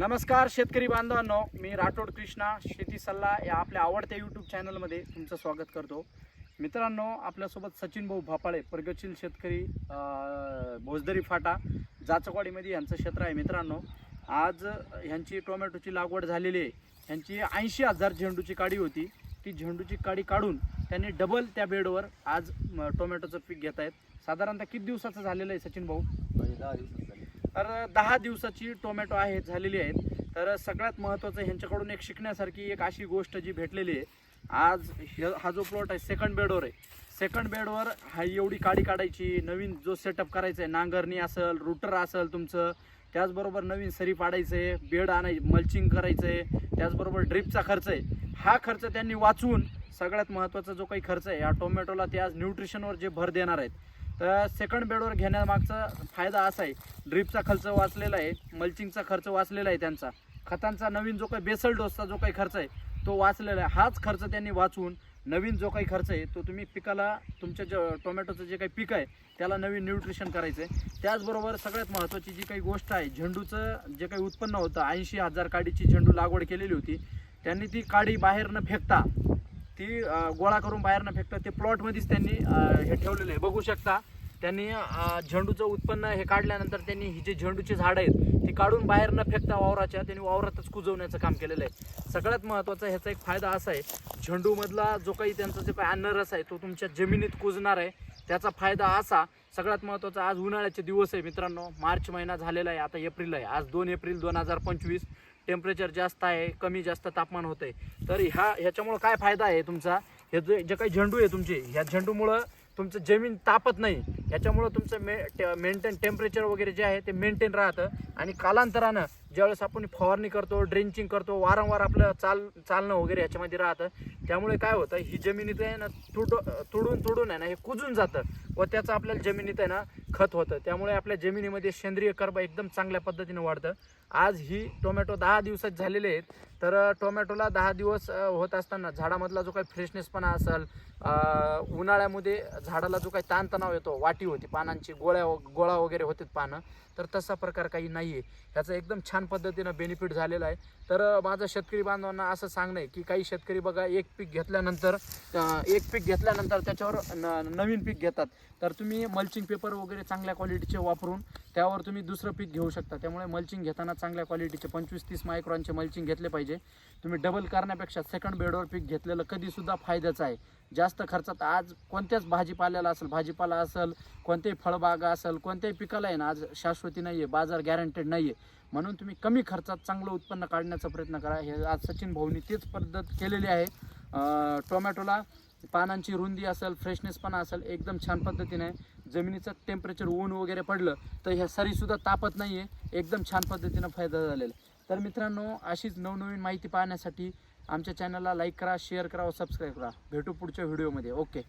नमस्कार शेतकरी बांधवांनो मी राठोड कृष्णा शेती सल्ला या आपल्या आवडत्या यूट्यूब चॅनलमध्ये तुमचं स्वागत करतो. मित्रांनो आपल्यासोबत सचिन भाऊ भापाळे प्रगतशील शेतकरी भोजदरी फाटा जाचकवाडीमध्ये यांचं क्षेत्र आहे. मित्रांनो आज ह्यांची टोमॅटोची लागवड झालेली आहे. ह्यांची ऐंशी हजार झेंडूची काडी होती. ती झेंडूची काडी काढून त्यांनी डबल त्या बेडवर आज टोमॅटोचं पीक घेत आहेत साधारणतः किती दिवसाचं झालेलं आहे सचिन भाऊ? दहा दिवसाचं. तर दहा दिवसाची टोमॅटो आहेत झालेली आहेत. तर सगळ्यात महत्त्वाचं ह्यांच्याकडून एक शिकण्यासारखी एक अशी गोष्ट जी भेटलेली आहे. आज हा जो प्लॉट आहे सेकंड बेडवर आहे. सेकंड बेडवर हा एवढी काडी काढायची नवीन जो सेटअप करायचा आहे नांगरणी असेल रुटर असेल तुमचं त्याचबरोबर नवीन सरी पाडायचं आहे बेड आणाय मल्चिंग करायचं आहे त्याचबरोबर ड्रिपचा खर्च आहे. हा खर्च त्यांनी वाचवून सगळ्यात महत्त्वाचा जो काही खर्च आहे या टोमॅटोला ते आज न्यूट्रिशनवर जे भर देणार आहेत. तर सेकंड बेडवर घेण्यामागचा फायदा असा आहे. ड्रीपचा खर्च वाचलेला आहे मल्चिंगचा खर्च वाचलेला आहे त्यांचा. खतांचा नवीन जो काही बेसल डोसचा जो काही खर्च आहे तो वाचलेला आहे. हाच खर्च त्यांनी वाचून नवीन जो काही खर्च आहे तो तुम्ही पिकाला तुमच्या जे टोमॅटोचं जे काही पीक आहे त्याला नवीन न्यूट्रिशन करायचं आहे त्याचबरोबर सगळ्यात महत्त्वाची जी काही गोष्ट आहे झेंडूचं जे काही उत्पन्न होतं ऐंशी हजार काडीची झेंडू लागवड केलेली होती त्यांनी ती काडी बाहेर न फेकता. ती गोळा करून बाहेर न फेकता ते प्लॉटमध्येच त्यांनी हे ठेवलेलं आहे. बघू शकता त्यांनी झेंडूचं उत्पन्न हे काढल्यानंतर त्यांनी ही जे झेंडूची झाडं आहेत ती काढून बाहेर न फेकता वावराच्या त्यांनी वावरातच कुजवण्याचं काम केलेलं आहे. सगळ्यात महत्त्वाचा ह्याचा एक फायदा असा आहे झेंडूमधला जो काही त्यांचा जे काही अन्नरस आहे तो तुमच्या जमिनीत कुजणार आहे. त्याचा फायदा असा सगळ्यात महत्त्वाचा आज उन्हाळ्याचे दिवस आहे मित्रांनो. मार्च महिना झालेला आहे आता एप्रिल आहे. आज दोन एप्रिल दोन हजार पंचवीस. टेम्परेचर जास्त आहे कमी जास्त तापमान होतं आहे तर ह्या ह्याच्यामुळं काय फायदा आहे तुमचा? हे जे जे काही झेंडू आहे तुमचे ह्या झेंडूमुळं तुमचं जमीन तापत नाही. याच्यामुळं तुमचं मे मेंटेन टेम्परेचर वगैरे जे आहे ते मेंटेन राहतं. आणि कालांतरानं ज्यावेळेस आपण फवारणी करतो ड्रेंचिंग करतो वारंवार आपलं चाल चालणं वगैरे याच्यामध्ये राहतं. त्यामुळे काय होतं ही जमिनीत आहे ना तुड तुडून तुडून आहे ना हे कुजून जातं. व त्याचं आपल्याला जमिनीत आहे ना खत होतं. त्यामुळे आपल्या जमिनीमध्ये सेंद्रिय कर्ब एकदम चांगल्या पद्धतीने वाढतं. आज ही टोमॅटो दहा दिवसात झालेले आहेत. तर टोमॅटोला दहा दिवस होत असताना झाडामधला जो काही फ्रेशनेसपणा असेल उन्हाळ्यामध्ये झाडाला जो काही ताणतणाव येतो वाटी होती पानांची गोळ्या गोळा वगैरे होते पानं तर तसा प्रकार काही नाही आहे ह्याचा एकदम छान पद्धतीनं बेनिफिट झालेला आहे. तर माझं शेतकरी बांधवांना असं सांगणं आहे की काही शेतकरी बघा एक पीक घेतल्यानंतर एक पीक घेतल्यानंतर त्याच्यावर न नवीन पीक घेतात. तर तुम्ही मल्चिंग पेपर वगैरे चांगल्या क्वालिटीचे वापरून त्यावर तुम्ही दुसरं पीक घेऊ शकता. त्यामुळे मल्चिंग घेताना चांगल्या क्वालिटीचे पंचवीस तीस मायक्रॉनचे मल्चिंग घेतले पाहिजे. तुम्ही डबल करण्यापेक्षा सेकंड बेडवर पीक घेतलेलं कधीसुद्धा फायद्याचं आहे. जास्त खर्चात आज कोणत्याच भाजीपाल्याला असेल भाजीपाला असेल कोणत्याही फळबागा असेल कोणत्याही पिकाला आहे ना आज शाश्वती नाही आहे बाजार गॅरंटेड नाही आहे म्हणून तुम्ही कमी खर्चात चांगलं उत्पन्न काढण्याचा प्रयत्न करा. हे आज सचिन भाऊनी तीच पद्धत केलेली आहे. टोमॅटोला पानांची रुंदी असेल फ्रेशनेस पण असेल एकदम छान पद्धतीने जमिनीचं टेम्परेचर ऊन वगैरे पडलं तर ह्या सरीसुद्धा तापत नाही आहे एकदम छान पद्धतीनं फायदा झालेला आहे. तर मित्रांनो अशीच नवनवीन माहिती पाहण्यासाठी आमच्या चॅनलला लाईक करा शेअर करा व सबस्क्राईब करा. भेटू पुढच्या व्हिडिओमध्ये ओके